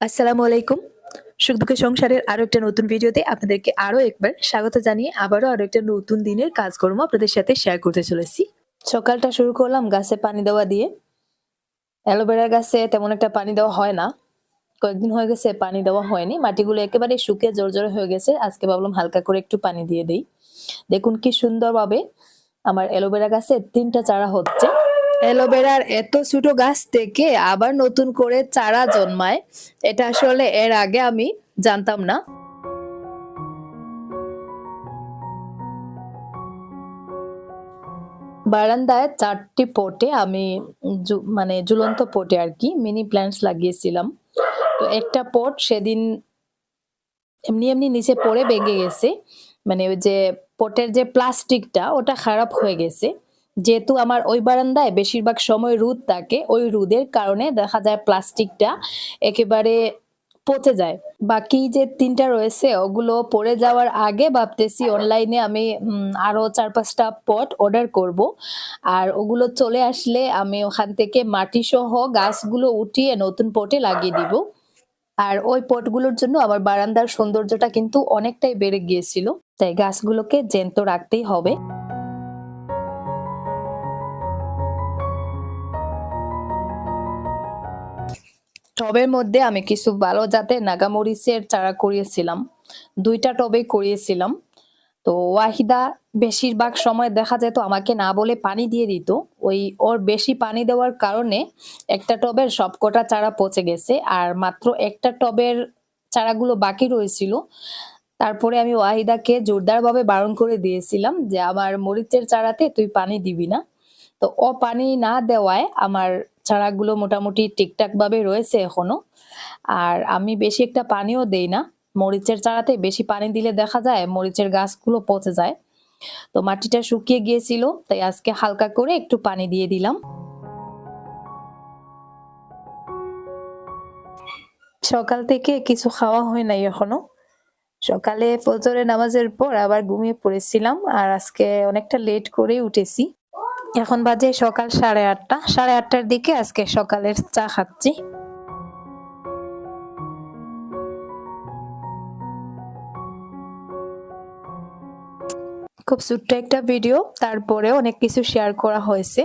আসসালামু আলাইকুম। সুখ দুঃখের সংসারের আরও একটা নতুন ভিডিওতে আপনাদেরকে আরও একবার স্বাগত জানিয়ে আবারও আরও একটা নতুন দিনের কাজকর্ম আপনাদের সাথে শেয়ার করতে চলেছি। সকালটা শুরু করলাম গাছে পানি দেওয়া দিয়ে। অ্যালোভেরা গাছে তেমন একটা পানি দেওয়া হয় না। কয়েকদিন হয়ে গেছে পানি দেওয়া হয়নি। মাটিগুলো একেবারে শুকিয়ে জোর হয়ে গেছে। আজকে ভাবলাম হালকা করে একটু পানি দিয়ে দেই। দেখুন কি সুন্দরভাবে আমার অ্যালোভেরা গাছে তিনটা চারা হচ্ছে। অ্যালোভেরার এত ছোট গাছ থেকে আবার নতুন করে চারা জন্মায়। এটা আসলে এর আগে আমি জানতাম না। বারান্দায় চারটি পটে আমি মানে ঝুলন্ত পটে আর কি মিনি প্ল্যান্টস লাগিয়েছিলাম। তো একটা পট সেদিন এমনি এমনি নিচে পড়ে ভেঙে গেছে। মানে ওই যে পটের যে প্লাস্টিকটা ওটা খারাপ হয়ে গেছে। যেহেতু আমার ওই বারান্দায় বেশিরভাগ সময় রোদ থাকে, ওই রোদের কারণে দেখা যায় প্লাস্টিকটা একেবারে পচে যায়। বাকি যে তিনটা রয়েছে, ওগুলো পড়ে যাওয়ার আগে ভাবতেছি অনলাইনে আমি আরও চার পাঁচটা পট অর্ডার করব। আর ওগুলো চলে আসলে আমি ওখান থেকে মাটি সহ গাছগুলো উঠিয়ে নতুন পটে লাগিয়ে দিব। আর ওই পটগুলোর জন্য আমার বারান্দার সৌন্দর্যটা কিন্তু অনেকটাই বেড়ে গিয়েছিল। তাই গাছগুলোকে জ্যান্ত রাখতেই হবে। টবের মধ্যে আমি কিছু ভালো জাতের নাগামরিচের চারা করিয়েছিলাম। দুইটা টবে করিয়েছিলাম। তো ওয়াহিদা বেশিরভাগ সময় দেখা যেত আমাকে না বলে পানি দিয়ে দিত। ওই ওর বেশি পানি দেওয়ার কারণে একটা টবের সবকটা চারা পচে গেছে আর মাত্র একটা টবের চারাগুলো বাকি রয়েছিল। তারপরে আমি ওয়াহিদাকে জোরদারভাবে বারণ করে দিয়েছিলাম যে, আমার মরিচের চারাতে তুই পানি দিবি না। তো ও পানি না দেওয়ায় আমার চারাগুলো মোটামুটি ঠিকঠাক ভাবে রয়েছে এখনও। আর আমি বেশি একটা পানিও দেই না। মরিচের চারাতে বেশি পানি দিলে দেখা যায় মরিচের গাছগুলো পচে যায়। তো মাটিটা শুকিয়ে গিয়েছিল, তাই আজকে হালকা করে একটু পানি দিয়ে দিলাম। সকাল থেকে কিছু খাওয়া হয় নাই এখনও। সকালে ফজরে নামাজের পর আবার ঘুমিয়ে পড়েছিলাম, আর আজকে অনেকটা লেট করেই উঠেছি। এখন বাজে সকাল সাড়ে আটটা। সাড়ে আটটার দিকে আজকে সকালের চা খাচ্ছি। খুব ছোট্ট একটা ভিডিও তারপরে অনেক কিছু শেয়ার করা হয়েছে।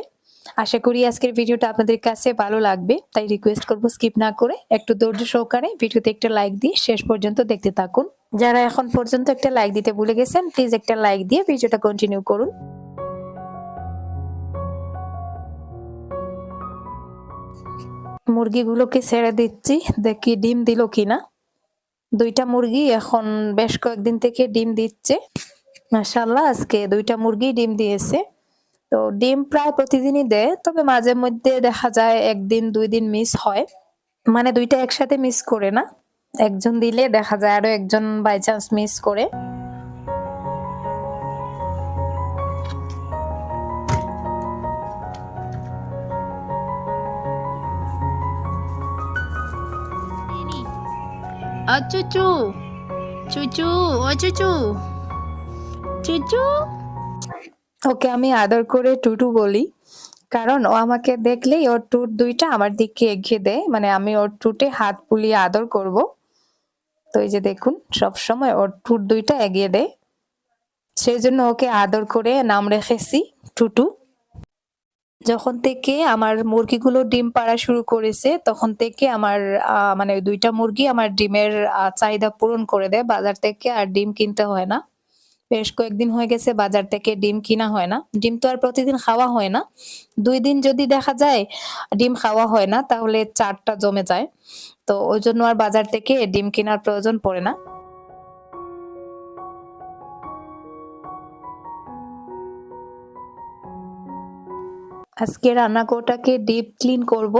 আশা করি আজকের ভিডিওটা আপনাদের কাছে ভালো লাগবে, তাই রিকোয়েস্ট করব স্কিপ না করে একটু ধৈর্য সহকারে ভিডিওতে একটা লাইক দিয়ে শেষ পর্যন্ত দেখতে থাকুন। যারা এখন পর্যন্ত একটা লাইক দিতে ভুলে গেছেন প্লিজ একটা লাইক দিয়ে ভিডিওটা কন্টিনিউ করুন। মুরগিগুলোকে ছেড়ে দিচ্ছি, দেখি ডিম দিল কিনা। দুইটা মুরগি এখন বেশ কয়েকদিন থেকে ডিম দিচ্ছে। মাশাল্লাহ আজকে দুইটা মুরগি ডিম দিয়েছে। তো ডিম প্রায় প্রতিদিনই দেয়, তবে মাঝে মধ্যে দেখা যায় একদিন, দুই দিন মিস হয়। মানে দুইটা একসাথে মিস করে না। একজন দিলে দেখা যায় আরও একজন বাই চান্স মিস করে। ও চুচু চুচু ও চুচু চুচু ওকে, আমি আদর করে টুটু বলি। কারণ ও আমাকে দেখলেই ওর টুট দুইটা আমার দিকে এগিয়ে দেয়। মানে আমি ওর টুটে হাত বুলিয়ে আদর করব। তো এই যে দেখুন, সব সময় ওর টুট দুইটা এগিয়ে দেয়। সেই জন্য ওকে আদর করে নাম রেখেছি টুটু। যখন থেকে আমার মুরগিগুলো ডিম পাড়া শুরু করেছে, তখন থেকে আমার মানে দুইটা মুরগি আমার ডিমের চাহিদা পূরণ করে দেয়। বাজার থেকে আর ডিম কিনতে হয় না। বেশ কয়েকদিন হয়ে গেছে বাজার থেকে ডিম কিনা হয় না। ডিম তো আর প্রতিদিন খাওয়া হয় না। দুই দিন যদি দেখা যায় ডিম খাওয়া হয় না, তাহলে চারটা জমে যায়। তো ওই জন্য আর বাজার থেকে ডিম কেনার প্রয়োজন পড়ে না। আজকে রান্নাঘরটাকে ডিপ ক্লিন করব।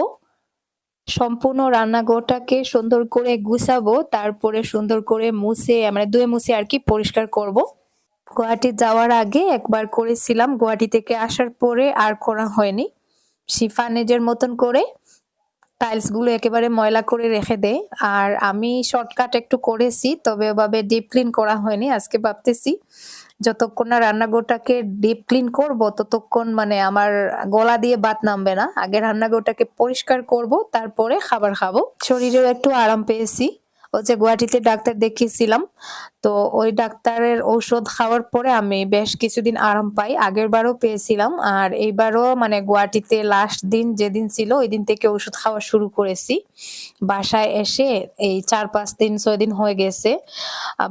সম্পূর্ণ রান্নাঘরটাকে সুন্দর করে গুছাবো, তারপরে সুন্দর করে মুছে মানে ধুয়ে মুছে আর কি পরিষ্কার করব। গুয়াহাটি যাওয়ার আগে একবার করেছিলাম, গুয়াহাটি থেকে আসার পরে আর করা হয়নি। শিফা নিজের মতন করে টাইলসগুলো একেবারে ময়লা করে রেখে দেয় আর আমি শর্টকাট একটু করেছি, তবে ওভাবে ডিপ ক্লিন করা হয়নি, আজকে ভাবতেছি যতক্ষণ না রান্নাঘরটাকে ডিপ ক্লিন করব, ততক্ষণ মানে আমার গলা দিয়ে বাত নামবে না। আগে রান্নাঘরটাকে পরিষ্কার করব, তারপরে খাবার খাব। শরীরেও একটু আরাম পেয়েছি। যে গুয়াহাটিতে ডাক্তার দেখিয়েছিলাম, তো ওই ডাক্তারের ঔষধ খাওয়ার পরে আমি বেশ কিছুদিন আরাম পাই। আগের বারও পেয়েছিলাম, আর এইবারও মানে গুয়াহাটিতে লাস্ট দিন যেদিন ছিল, ওই দিন থেকে ওষুধ খাওয়া শুরু করেছি। বাসায় এসে এই চার পাঁচ দিন, ছয় দিন হয়ে গেছে।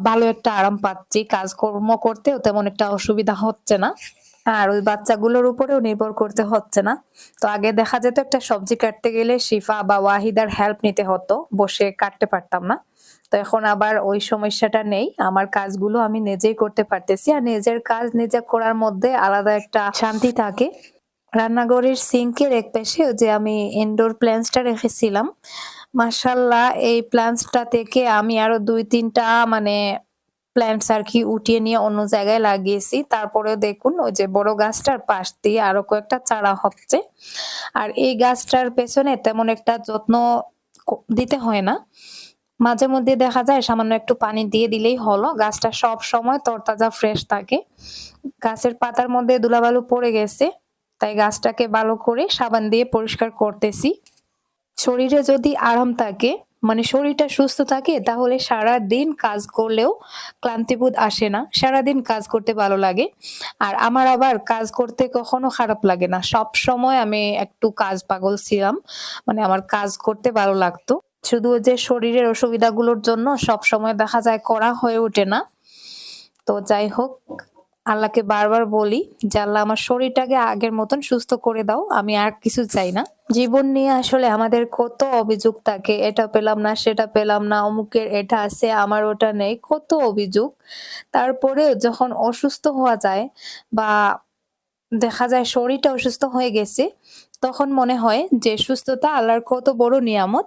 ভালো একটা আরাম পাচ্ছি। কাজকর্ম করতেও তেমন একটা অসুবিধা হচ্ছে না। আর ওই বাচ্চাগুলোর উপরেও নির্ভর করতে হচ্ছে না। তো আগে দেখা যেত একটা সবজি কাটতে গেলে শিফা বা ওয়াহিদার হেল্প নিতে হতো, বসে কাটতে পারতাম না। তো এখন আবার ওই সমস্যাটা নেই। আমার কাজগুলো আমি নিজেই করতে পারতেছি আর নিজের কাজ নিজে করার মধ্যে আলাদা একটা শান্তি থাকে। রান্নাঘরের সিঙ্কের এক পাশে যে আমি ইনডোর প্ল্যান্টসটা রেখেছিলাম। মাশাল্লাহ এই প্ল্যান্টসটা থেকে আমি আরও দুই তিনটা মানে প্ল্যান্টস আর কি উঠিয়ে নিয়ে অন্য জায়গায় লাগিয়েছি। তারপরেও দেখুন ওই যে বড় গাছটার পাশ দিয়ে আরও কয়েকটা চারা হচ্ছে। আর এই গাছটার পেছনে তেমন একটা যত্ন দিতে হয় না। মাঝে মধ্যে দেখা যায় সামান্য একটু পানি দিয়ে দিলেই হলো। গাছটা সব সময় তরতাজা ফ্রেশ থাকে। গাছের পাতার মধ্যে ধুলাবালু পড়ে গেছে, তাই গাছটাকে ভালো করে সাবান দিয়ে পরিষ্কার করতেছি। শরীরে যদি আরাম থাকে মানে শরীরটা সুস্থ থাকে, তাহলে সারা দিন কাজ করলেও ক্লান্তিবোধ আসে না। সারা দিন কাজ করতে ভালো লাগে। আর আমার আবার কাজ করতে কখনো খারাপ লাগে না। সব সময় আমি একটু কাজ পাগল ছিলাম মানে আমার কাজ করতে ভালো লাগতো। শুধু যে শরীরের অসুবিধাগুলোর জন্য সব সময় দেখা যায় করা হয়ে ওঠে না। তো যাই হোক, আল্লাহকে বারবার বলি যে, আল্লাহ আমার শরীরটাকে আগের মতন সুস্থ করে দাও, আমি আর কিছু চাই না। জীবন নিয়ে আসলে আমাদের কত অভিযোগ থাকে, এটা পেলাম না, সেটা পেলাম না, অমুকের এটা আছে, আমার ওটা নেই, কত অভিযোগ। তারপরে যখন অসুস্থ হওয়া যায় বা দেখা যায় শরীরটা অসুস্থ হয়ে গেছে তখন মনে হয় যে সুস্থতা আল্লাহর কত বড় নিয়ামত।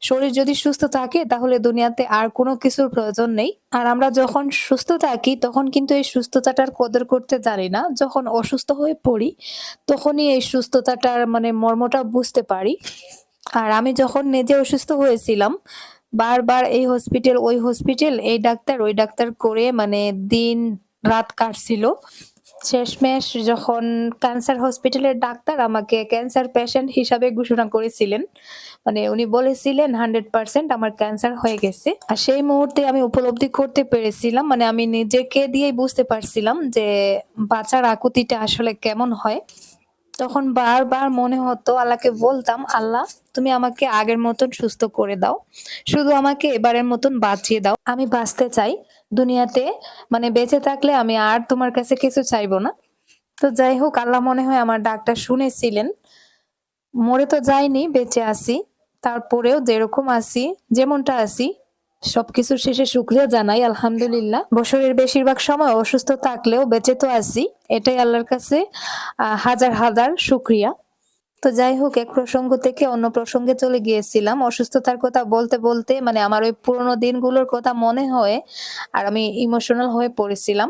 শরীর যদি সুস্থ থাকে, তাহলে দুনিয়াতে আর কোনো কিছুর প্রয়োজন নেই। আর আমরা যখন সুস্থ থাকি, তখন কিন্তু এই সুস্থতাটার কদর করতে জানি না। যখন অসুস্থ হয়ে পড়ি, তখনই এই সুস্থতাটার মানে মর্মটা বুঝতে পারি। আর আমি যখন নিজে অসুস্থ হয়েছিলাম, বারবার এই হসপিটাল ওই হসপিটাল এই ডাক্তার, ওই ডাক্তার করে মানে দিন রাত কাটছিল। শেষমেশ যখন ক্যান্সার হসপিটালের ডাক্তার আমাকে ক্যান্সার পেশেন্ট হিসাবে ঘোষণা করেছিলেন মানে উনি বলেছিলেন হান্ড্রেড পার্সেন্ট আমার ক্যান্সার হয়ে গেছে। আর সেই মুহূর্তে আমি উপলব্ধি করতে পেরেছিলাম মানে আমি নিজেকে দিয়েই বুঝতে পারছিলাম যে বাঁচার আকুতিটা আসলে কেমন হয়। তখন বারবার মনে হতো, আল্লাহকে বলতাম, আল্লাহ, তুমি আমাকে আগের মতন সুস্থ করে দাও। শুধু আমাকে এবারের মতন বাঁচিয়ে দাও। আমি বাঁচতে চাই দুনিয়াতে। মানে বেঁচে থাকলে আমি আর তোমার কাছে কিছু চাইব না। তো যাই হোক, আল্লাহ মনে হয় আমার ডাক্তার শুনেছিলেন। মরে তো যাইনি, বেঁচে আছি। তারপরেও যেরকম আছি, যেমনটা আছি সবকিছু শেষে শুক্রিয়া জানাই, আলহামদুলিল্লাহ। বছরের বেশিরভাগ সময় অসুস্থ থাকলেও বেঁচে তো আছি। এটাই আল্লাহর কাছে হাজার হাজার শুক্রিয়া। তো যাই হোক, এক প্রসঙ্গ থেকে অন্য প্রসঙ্গে চলে গিয়েছিলাম। অসুস্থতার কথা বলতে বলতে মানে আমার ওই পুরোনো দিনগুলোর কথা মনে হয় আর আমি ইমোশনাল হয়ে পড়েছিলাম।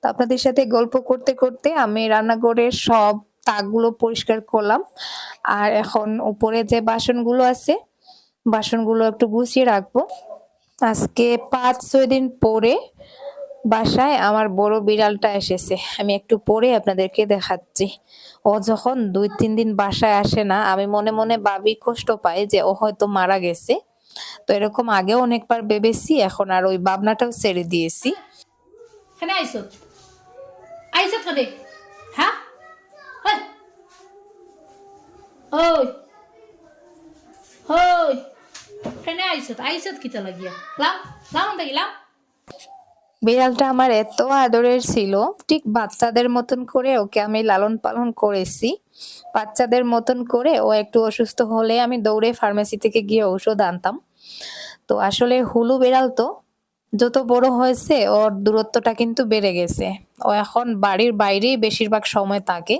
তো আপনাদের সাথে গল্প করতে করতে আমি রান্নাঘরের সব তাকগুলো পরিষ্কার করলাম। আর এখন উপরে যে বাসনগুলো আছে, বাসনগুলো একটু গুছিয়ে রাখব। আজকে পাঁচ, ছয় দিন পরে বাসায় আমার বড় বিড়ালটা এসেছে। আমি একটু পরে আপনাদেরকে দেখাচ্ছি। ও যখন দুই, তিন দিন বাসায় আসে না, আমি মনে মনে ভাবি, কষ্ট পাই যে ও হয়তো মারা গেছে। তো এরকম আগেও অনেকবার ভেবেছি, এখন আর ওই ভাবনাটাও ছেড়ে দিয়েছি। হ্যাঁ? আইসত আইসত কিতা লাগিয়া? লাম লাম লাম বিড়ালটা আমার এত আদরের ছিল, ঠিক বাচ্চাদের মতন করে ওকে আমি লালন পালন করেছি। বাচ্চাদের মতন করে ও একটু অসুস্থ হলে আমি দৌড়ে ফার্মেসি থেকে গিয়ে ঔষধ আনতাম। তো আসলে হুলু বিড়াল তো, যত বড় হয়েছে ওর দূরত্বটা কিন্তু বেড়ে গেছে। ও এখন বাড়ির বাইরেই বেশিরভাগ সময় থাকে।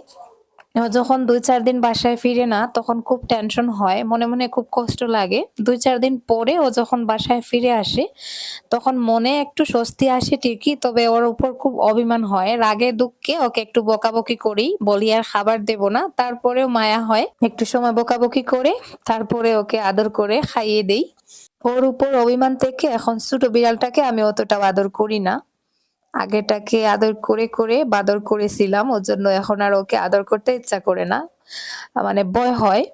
ও যখন দুই চার দিন বাসায় ফিরে না, তখন খুব টেনশন হয়, মনে মনে খুব কষ্ট লাগে। দুই চার দিন পরে ও যখন বাসায় ফিরে আসে, তখন মনে একটু স্বস্তি আসে ঠিকই, তবে ওর উপর খুব অভিমান হয়। রাগে, দুঃখে ওকে একটু বকাবকি করি, বলি, আর খাবার দেব না। তারপরেও মায়া হয়, একটু সময় বকাবকি করে, তারপরে ওকে আদর করে খাইয়ে দেই। ওর উপর অভিমান থেকে এখন ছোট বিড়ালটাকে আমি অতটা আদর করি না। আগেটাকে আদর করে করে বাদর করেছিলাম। ওর জন্য এখন আর ওকে আদর করতে ইচ্ছা করে না। মানে ভয় হয়।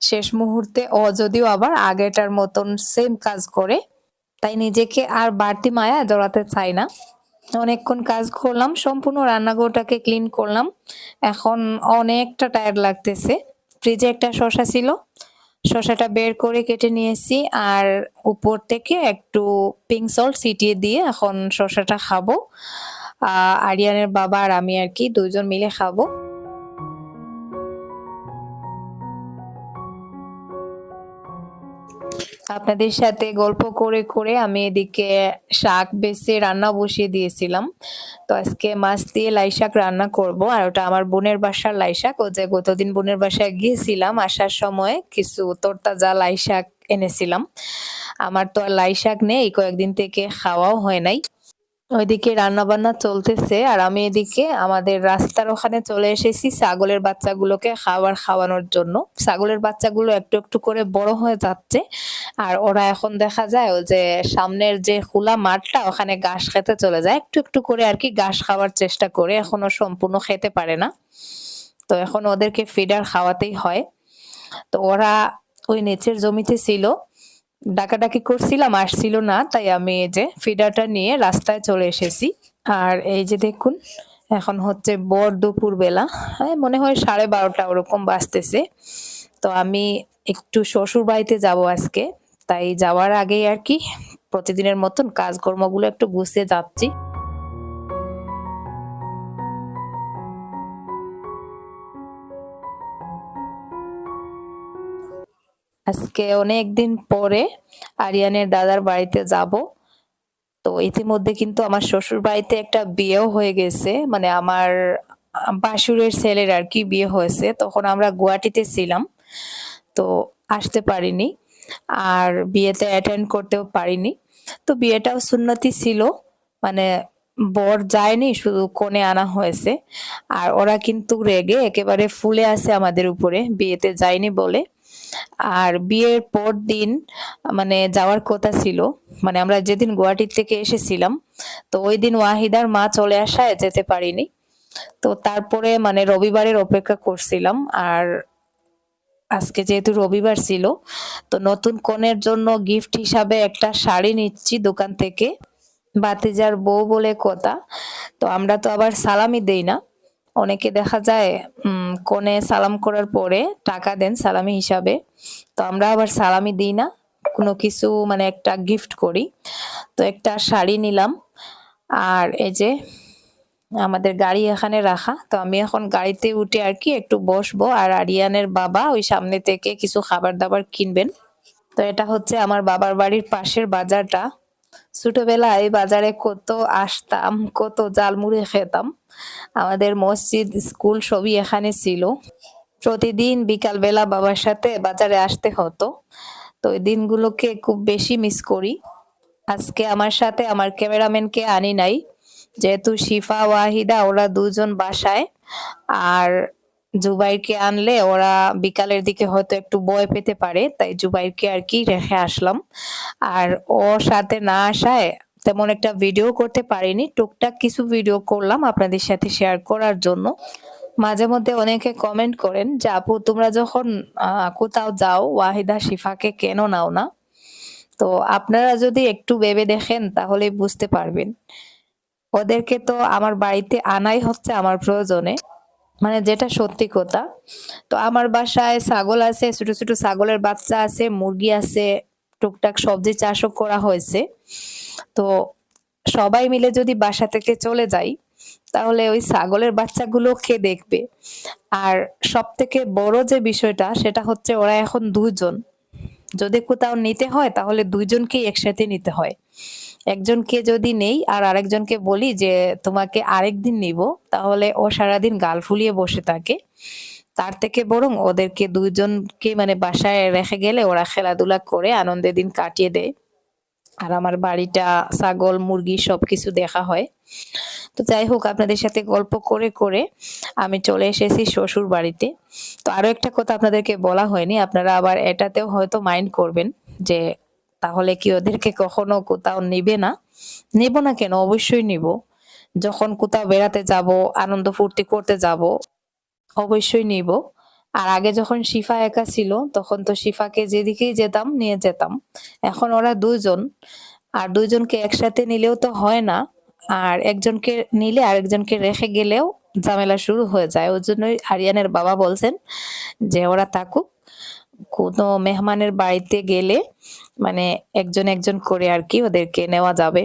শেষ মুহূর্তে ও যদিও আবার আগেটার মতন সেম কাজ করে, তাই নিজেকে আর বাড়তি মায়া জড়াতে চাই না। অনেকক্ষণ কাজ করলাম, সম্পূর্ণ রান্নাঘরটাকে ক্লিন করলাম। এখন অনেকটা টায়ার্ড লাগতেছে। ফ্রিজে একটা শসা ছিল। শসাটা বের করে কেটে নিয়েছি আর উপর থেকে একটু পিঙ্ক সল্ট ছিটিয়ে দিয়ে এখন শসাটা খাব। আরিয়ানের বাবা আর আমি আর কি দুজন মিলে খাব। আপনাদের সাথে গল্প করে করে আমি এদিকে শাক বেছে রান্না বসিয়ে দিয়েছিলাম। তো আজকে মাছ দিয়ে লাই শাক রান্না করব আর ওটা আমার বোনের বাসার লাই শাক। ও যে গতদিন বোনের বাসায় গিয়েছিলাম, আসার সময় কিছু তরতাজা লাই শাক এনেছিলাম। আমার তো আর লাই শাক নেই, কয়েকদিন থেকে খাওয়াও হয় নাই। ওইদিকে রান্না বান্না চলতেছে আর আমি এদিকে আমাদের রাস্তার ওখানে চলে এসেছি ছাগলের বাচ্চাগুলোকে খাবার খাওয়ানোর জন্য। ছাগলের বাচ্চাগুলো একটু একটু করে বড় হয়ে যাচ্ছে আর ওরা এখন দেখা যায় যে সামনের যে খোলা মাঠটা ওখানে ঘাস খেতে চলে যায়। একটু একটু করে আর কি ঘাস খাওয়ার চেষ্টা করে, এখনও সম্পূর্ণ খেতে পারে না। তো এখন ওদেরকে ফিডার খাওয়াতেই হয়। তো ওরা ওই নিচের জমিতে ছিল। ডাকাডাকি করছিলাম, আসছিল না, তাই আমি এই যে ফিডারটা নিয়ে রাস্তায় চলে এসেছি। আর এই যে দেখুন, এখন হচ্ছে বর দুপুর বেলা হ্যাঁ মনে হয় সাড়ে বারোটা ওরকম বাজতেছে। তো আমি একটু শ্বশুর বাড়িতে যাব আজকে, তাই যাওয়ার আগেই আর কি প্রতিদিনের মতন কাজকর্মগুলো একটু গুছিয়ে যাচ্ছি। আজকে অনেক দিন পরে আরিয়ানের দাদার বাড়িতে যাব। তো ইতিমধ্যে কিন্তু আমার শ্বশুর বাড়িতে একটা বিয়েও হয়ে গেছে। মানে আমার বাসুরের ছেলের আর কি বিয়ে হয়েছে। তখন আমরা গুয়াহাটিতে ছিলাম। তো আসতে পারিনি। আর বিয়েতে অ্যাটেন্ড করতেও পারিনি। তো বিয়েটাও সুন্নতি ছিল। মানে বর যায়নি, শুধু কোণে আনা হয়েছে। আর ওরা কিন্তু রেগে একেবারে ফুলে আছে আমাদের উপরে। বিয়েতে যায়নি বলে। আর বিয়ের পর দিন মানে যাওয়ার কথা ছিল মানে আমরা যেদিন গুয়াহাটি থেকে এসেছিলাম, তো ওই দিন ওয়াহিদার মা চলে আসায় যেতে পারিনি। তো তারপরে মানে রবিবারের অপেক্ষা করছিলাম, আর আজকে যেহেতু রবিবার ছিল, তো নতুন কনের জন্য গিফট হিসাবে একটা শাড়ি নিচ্ছি দোকান থেকে বাতিজার বউ বলে কথা। তো আমরা তো আবার সালামি দেই না। অনেকে দেখা যায় কনে সালাম করার পরে টাকা দেন সালামি হিসাবে। তো আমরা আবার সালামি দিই না, কোনো কিছু মানে একটা গিফট করি। তো একটা শাড়ি নিলাম, আর এই যে আমাদের গাড়ি এখানে রাখা। তো আমি এখন গাড়িতে উঠে আর কি একটু বসবো, আর আরিয়ানের বাবা ওই সামনে থেকে কিছু খাবার দাবার কিনবেন। তো এটা হচ্ছে আমার বাবার বাড়ির পাশের বাজারটা। ছোটবেলায় বাজারে কত আসতাম, কত জালমুড়ি খেতাম। আমাদের মসজিদ, স্কুল সবই এখানে ছিল। প্রতিদিন বিকালবেলা বাবার সাথে বাজারে আসতে হতো। তো ওই দিনগুলোকে খুব বেশি মিস করি। আজকে আমার সাথে আমার ক্যামেরাম্যানকে আনি নাই। যেহেতু শিফা, ওয়াহিদা ওরা দুজন বাসায়। আর জুবাইরকে আনলে ওরা বিকালের দিকে হয়তো একটু ভয় পেতে পারে, তাই জুবাইরকে আর কি রেখে আসলাম। আর ওর সাথে না আসায় তেমন একটা ভিডিও করতে পারিনি, টুকটাক কিছু ভিডিও করলাম আপনাদের সাথে শেয়ার করার জন্য। মাঝে মধ্যে অনেকে কমেন্ট করেন যে, আপু, তোমরা যখন কোথাও যাও, ওয়াহিদা শিফাকে কেন নাও না? তো আপনারা যদি একটু ভেবে দেখেন তাহলে বুঝতে পারবেন। ওদেরকে তো আমার বাড়িতে আনাই হচ্ছে আমার প্রয়োজনে। মানে যেটা সত্যি কথা। তো আমার বাসায় ছাগল আছে, ছোট ছোট ছাগলের বাচ্চা আছে, মুরগি আছে, টুকটাক সবজি চাষও করা হয়েছে। তো সবাই মিলে যদি বাসা থেকে চলে যাই, তাহলে ওই ছাগলের বাচ্চাগুলো কে দেখবে? আর সব থেকে বড় যে বিষয়টা, সেটা হচ্ছে ওরা এখন দুজন যদি কোথাও নিতে হয়, তাহলে দুইজনকেই একসাথে নিতে হয়। একজনকে যদি নেই আর আরেকজনকে বলি যে তোমাকে আরেকদিন নিব, তাহলে ও সারাদিন গাল ফুলিয়ে বসে থাকে। তার থেকে বরং ওদেরকে দুইজনকে মানে বাসায় রেখে গেলে ওরা খেলাধুলা করে আনন্দে দিন কাটিয়ে দেয়। আর আমার বাড়িটা, ছাগল, মুরগি সবকিছু দেখা হয়। তো যাই হোক, আপনাদের সাথে গল্প করে করে আমি চলে এসেছি শ্বশুর বাড়িতে। তো আরও একটা কথা আপনাদেরকে বলা হয়নি, আপনারা আবার এটাতেও হয়তো মাইন্ড করবেন যে তাহলে কি ওদেরকে কখনো কোথাও নিবে না? নেব না কেন? অবশ্যই নিব। যখন কোথাও বেড়াতে যাব, আনন্দ ফুর্তি করতে যাব, অবশ্যই নিব। আর আগে যখন শিফা একা ছিল, তখন তো শিফাকে যেদিকেই যেতাম, নিয়ে যেতাম। এখন ওরা দুজন আর দুইজনকে একসাথে নিলেও তো হয় না। আর একজনকে নিলে আরেকজনকে রেখে গেলেও ঝামেলা শুরু হয়ে যায়। ওই জন্যই আরিয়ানের বাবা বলছেন যে, ওরা থাকুক কোনো মেহমানের বাড়িতে গেলে মানে একজন একজন করে আর কি ওদেরকে নেওয়া যাবে।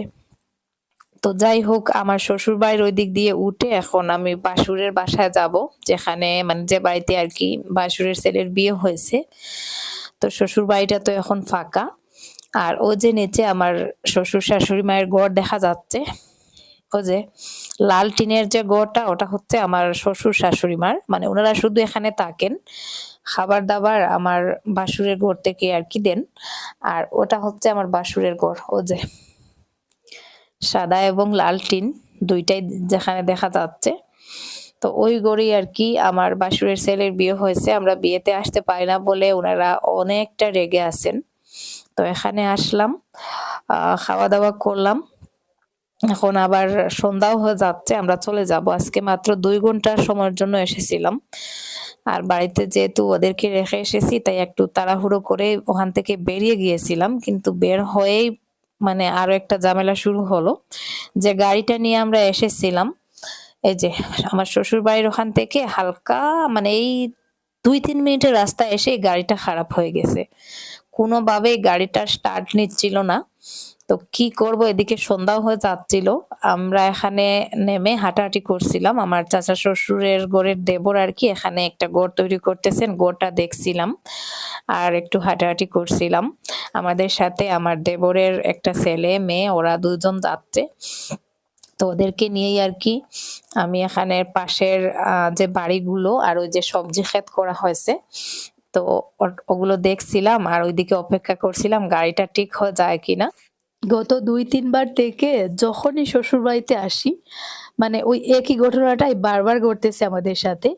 তো যাই হোক, আমার শ্বশুর বাড়ির ওই দিক দিয়ে উঠে এখন আমি বাসুরের বাসায় যাব, যেখানে মানে যে বাড়িতে আর কি বাসুরের ছেলের বিয়ে হয়েছে। তো শ্বশুর বাড়িটা তো এখন ফাঁকা। আর ও যে নিচে আমার শ্বশুর শাশুড়ি মায়ের গড় দেখা যাচ্ছে। ও যে লাল টিনের যে গড়টা ওটা হচ্ছে আমার শ্বশুর শাশুড়ি মার। মানে ওনারা শুধু এখানে থাকেন। খাবার দাবার আমার বাসুরের ঘর থেকে আর কি দেন। আর ওটা হচ্ছে আমার বাসুরের ঘর, ও যে সাদা এবং লাল টিন দুইটাই যেখানে দেখা যাচ্ছে। তো ওই গড়েই আর কি আমার বাসুরের ছেলের বিয়ে হয়েছে, আমরা বিয়েতে আসতে পারি না বলে ওনারা অনেকটা রেগে আছেন। তো এখানে আসলাম খাওয়া দাওয়া করলাম। এখন আবার সন্ধ্যাও হয়ে যাচ্ছে, আমরা চলে যাব। আজকে মাত্র দুই ঘণ্টার সময়ের জন্য এসেছিলাম। আর বাড়িতে যেহেতু ওদেরকে রেখে এসেছি, তাই একটু তাড়াহুড়ো করে ওখান থেকে বেরিয়ে গিয়েছিলাম। কিন্তু বের হয়েই মানে আরও একটা ঝামেলা শুরু হলো যে গাড়িটা নিয়ে আমরা এসেছিলাম। এই যে আমার শ্বশুর বাড়ির ওখান থেকে হালকা মানে এই দুই তিন মিনিটের রাস্তা এসে গাড়িটা খারাপ হয়ে গেছে। কোনোভাবে গাড়িটা স্টার্ট নিচ্ছিল না। তো কি করব? এদিকে সন্ধ্যাও হয়ে যাচ্ছিল। আমরা এখানে নেমে হাঁটাহাঁটি করছিলাম। আমার চাচা শ্বশুরের গোড়ের দেবর আর কি এখানে একটা গোড় তৈরি করতেছেন। গোড়টা দেখছিলাম আর একটু হাঁটাহাঁটি করছিলাম। আমাদের সাথে আমার দেবরের একটা ছেলে, মেয়ে, ওরা দুজন যাচ্ছে। তো ওদেরকে নিয়েই আর কি আমি এখানে পাশের যে বাড়িগুলো আর ওই যে সবজি ক্ষেত করা হয়েছে, তো ওগুলো দেখছিলাম আর ওইদিকে অপেক্ষা করছিলাম গাড়িটা ঠিক হয়ে যায় কিনা। গত দুই, তিনবার থেকে যখনই শ্বশুর বাড়িতে আসি মানে ওই একই ঘটনাটাই বারবার ঘটতেছে আমাদের সাথে।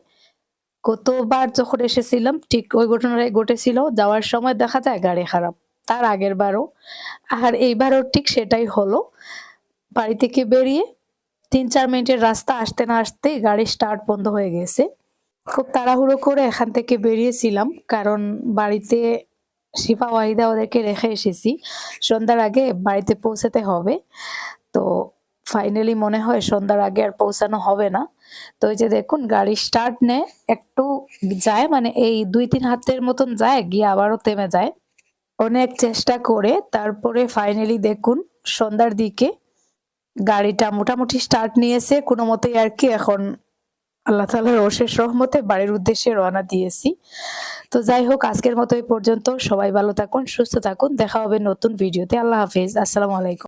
কতবার যখন এসেছিলাম, ঠিক ওই ঘটনাটাই ঘটেছিল। যাওয়ার সময় দেখা যায় গাড়ি খারাপ, তার আগের বারও। আর এইবারও ঠিক সেটাই হলো। বাড়ি থেকে বেরিয়ে তিন, চার মিনিটের রাস্তা আসতে না আসতেই গাড়ি স্টার্ট বন্ধ হয়ে গেছে। খুব তাড়াহুড়ো করে এখান থেকে বেরিয়েছিলাম, কারণ বাড়িতে শিফা ওয়াহিদা ওদেরকে রেখে এসেছি। সন্ধ্যার আগে বাড়িতে পৌঁছাতে হবে। তো ফাইনালি মনে হয় সন্ধ্যার আগে আর পৌঁছানো হবে না। তো ওই যে দেখুন, গাড়ি স্টার্ট নে একটু যায় মানে এই দুই তিন হাতের মতন যায়, গিয়ে আবারও থেমে যায়। অনেক চেষ্টা করে, তারপরে ফাইনালি দেখুন সন্ধ্যার দিকে গাড়িটা মোটামুটি স্টার্ট নিয়েছে। কোনো মতেই আর কি এখন আল্লাহ তালার অশেষ রহমতে বাড়ির উদ্দেশ্যে রওনা দিয়েছি। তো যাই হোক, আজকের মতো এই পর্যন্ত। সবাই ভালো থাকুন, সুস্থ থাকুন। দেখা হবে নতুন ভিডিওতে। আল্লাহ হাফিজ। আসসালামু আলাইকুম।